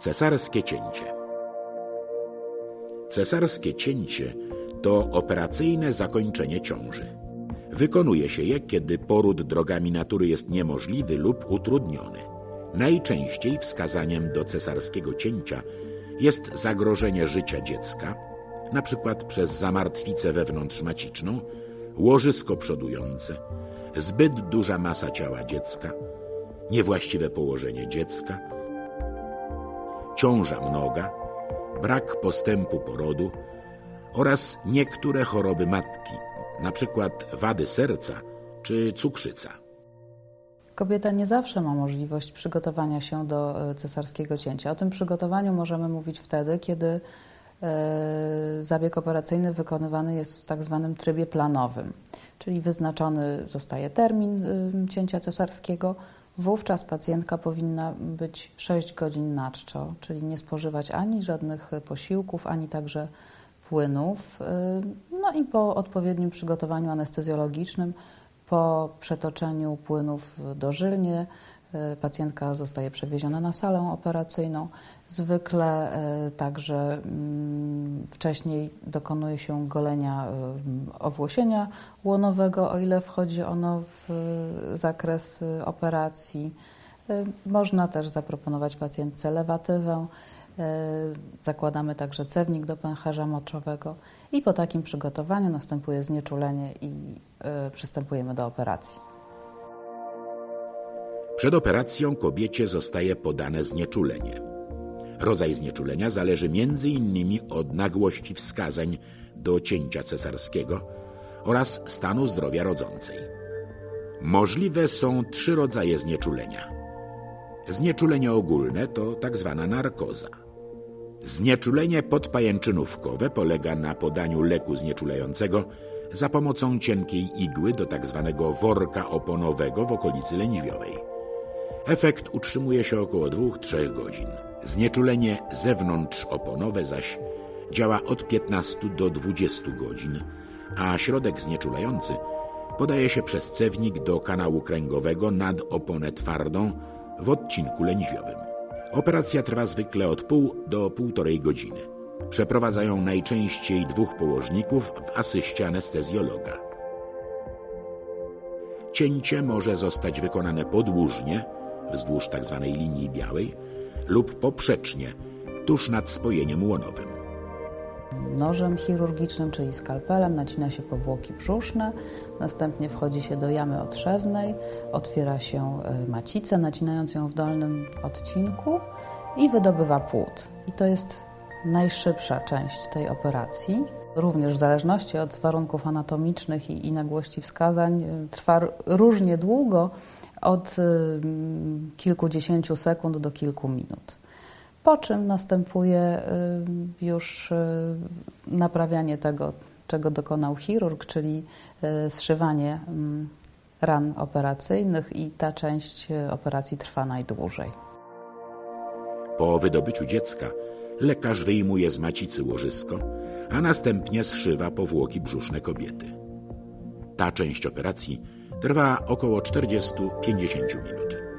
Cesarskie cięcie. Cesarskie cięcie to operacyjne zakończenie ciąży. Wykonuje się je, kiedy poród drogami natury jest niemożliwy lub utrudniony. Najczęściej wskazaniem do cesarskiego cięcia jest zagrożenie życia dziecka, np. przez zamartwicę wewnątrzmaciczną, łożysko przodujące, zbyt duża masa ciała dziecka, niewłaściwe położenie dziecka, ciąża mnoga, brak postępu porodu oraz niektóre choroby matki, np. wady serca czy cukrzyca. Kobieta nie zawsze ma możliwość przygotowania się do e, cesarskiego cięcia. O tym przygotowaniu możemy mówić wtedy, kiedy e, zabieg operacyjny wykonywany jest w tak zwanym trybie planowym, czyli wyznaczony zostaje termin e, cięcia cesarskiego. Wówczas pacjentka powinna być 6 godzin na czczo, czyli nie spożywać ani żadnych posiłków, ani także płynów. No i po odpowiednim przygotowaniu anestezjologicznym po przetoczeniu płynów dożylnie pacjentka zostaje przewieziona na salę operacyjną. Zwykle e, także mm, wcześniej dokonuje się golenia e, owłosienia łonowego, o ile wchodzi ono w zakres operacji. Można też zaproponować pacjentce lewatywę. Zakładamy także cewnik do pęcherza moczowego i po takim przygotowaniu następuje znieczulenie i przystępujemy do operacji. Przed operacją kobiecie zostaje podane znieczulenie. Rodzaj znieczulenia zależy innymi od nagłości wskazań do cięcia cesarskiego oraz stanu zdrowia rodzącej. Możliwe są trzy rodzaje znieczulenia. Znieczulenie ogólne to tak zwana narkoza. Znieczulenie podpajęczynówkowe polega na podaniu leku znieczulającego za pomocą cienkiej igły do tzw. Tak worka oponowego w okolicy lędźwiowej. Efekt utrzymuje się około 2-3 godzin. Znieczulenie zewnątrzoponowe zaś działa od 15 do 20 godzin, a środek znieczulający podaje się przez cewnik do kanału kręgowego nad oponę twardą w odcinku lędźwiowym. Operacja trwa zwykle od pół do półtorej godziny. Przeprowadzają najczęściej dwóch położników w asyście anestezjologa. Cięcie może zostać wykonane podłużnie, wzdłuż tzw. Tak linii białej, lub poprzecznie, tuż nad spojeniem łonowym. Nożem chirurgicznym, czyli skalpelem, nacina się powłoki brzuszne, następnie wchodzi się do jamy otrzewnej, otwiera się e, macicę, nacinając ją w dolnym odcinku i wydobywa płód. I to jest najszybsza część tej operacji. Również w zależności od warunków anatomicznych i, i nagłości wskazań e, trwa różnie długo, od e, kilkudziesięciu sekund do kilku minut po czym następuje y, już y, naprawianie tego, czego dokonał chirurg, czyli y, zszywanie mm, ran operacyjnych i ta część operacji trwa najdłużej. Po wydobyciu dziecka lekarz wyjmuje z macicy łożysko, a następnie zszywa powłoki brzuszne kobiety. Ta część operacji trwa około 40-50 minut.